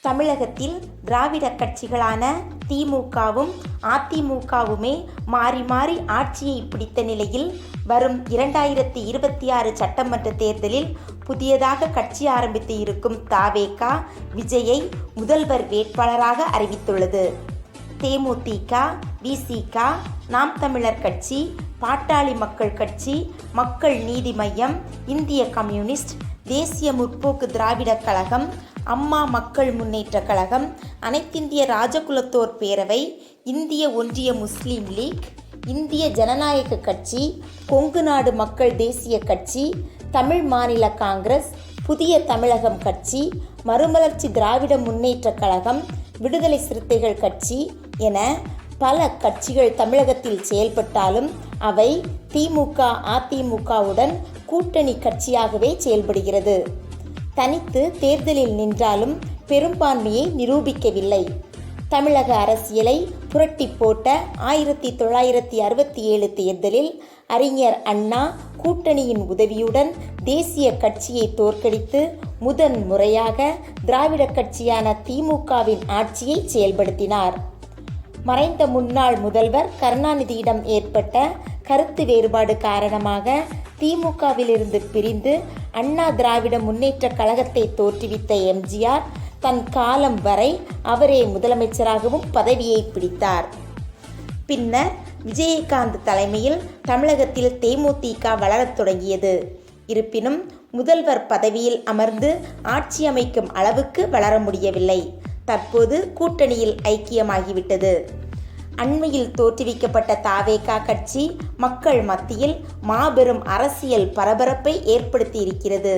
தமிழகத்தில் திராவிட கட்சிகளான திமுகவும் அதிமுகவுமே மாறி மாறி ஆட்சியை பிடித்த நிலையில் வரும் இரண்டாயிரத்தி இருபத்தி ஆறு சட்டமன்ற தேர்தலில் புதியதாக கட்சி ஆரம்பித்து இருக்கும் தாவேகா விஜயை முதல்வர் வேட்பாளராக அறிவித்துள்ளது. தேமுதிக விசிக நாம் தமிழர் கட்சி பாட்டாளி மக்கள் கட்சி மக்கள் நீதி மையம் இந்திய கம்யூனிஸ்ட் தேசிய முற்போக்கு திராவிடக் கழகம் அம்மா மக்கள் முன்னேற்றக் கழகம் அனைத்திந்திய ராஜகுலத்தோர் பேரவை இந்திய ஒன்றிய முஸ்லீம் லீக் இந்திய ஜனநாயக கட்சி கொங்கு நாடு மக்கள் தேசிய கட்சி தமிழ் மாநில காங்கிரஸ் புதிய தமிழகம் கட்சி மறுமலர்ச்சி திராவிட முன்னேற்றக் கழகம் விடுதலை சிறுத்தைகள் கட்சி என பல கட்சிகள் தமிழகத்தில் செயல்பட்டாலும் அவை திமுக அதிமுகவுடன் கூட்டணி கட்சியாகவே செயல்படுகிறது. தனித்து தேர்தலில் நின்றாலும் பெரும்பான்மையை நிரூபிக்கவில்லை. தமிழக அரசியலை புரட்டி போட்ட ஆயிரத்தி தொள்ளாயிரத்தி அறுபத்தி ஏழு தேர்தலில் அறிஞர் அண்ணா கூட்டணியின் உதவியுடன் தேசிய கட்சியை தோற்கடித்து முதன் முறையாக திராவிட கட்சியான திமுகவின் ஆட்சியை செயல்படுத்தினார். மறைந்த முன்னாள் முதல்வர் கருணாநிதியிடம் ஏற்பட்ட கருத்து வேறுபாடு காரணமாக திமுகவிலிருந்து பிரிந்து அண்ணா திராவிட முன்னேற்ற கழகத்தை தோற்றுவித்த எம்ஜிஆர் தன் காலம் வரை அவரே முதலமைச்சராகவும் பதவியை பிடித்தார். பின்னர் விஜயகாந்த் தலைமையில் தமிழகத்தில் தேமுதிக வளரத் தொடங்கியது. இருப்பினும் முதல்வர் பதவியில் அமர்ந்து ஆட்சி அமைக்கும் அளவுக்கு வளர முடியவில்லை. தற்போது கூட்டணியில் ஐக்கியமாகிவிட்டது. அண்மையில் தோற்றுவிக்கப்பட்ட தாவேகா கட்சி மக்கள் மத்தியில் மாபெரும் அரசியல் பரபரப்பை ஏற்படுத்தியிருக்கிறது.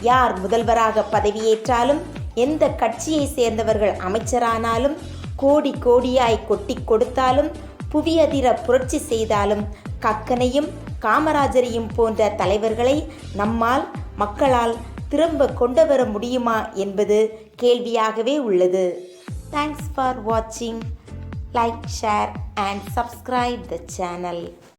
யார் முதல்வராக பதவியேற்றாலும் எந்த கட்சியை சேர்ந்தவர்கள் அமைச்சரானாலும் கோடி கோடியாய் கொட்டி கொடுத்தாலும் புவியதிர புரட்சி செய்தாலும் கக்கனையும் காமராஜரையும் போன்ற தலைவர்களை நம்மால் மக்களால் திரும்ப கொண்டு வர முடியுமா என்பது கேள்வியாகவே உள்ளது. தேங்க்ஸ் ஃபார் வாட்சிங் like share and subscribe the channel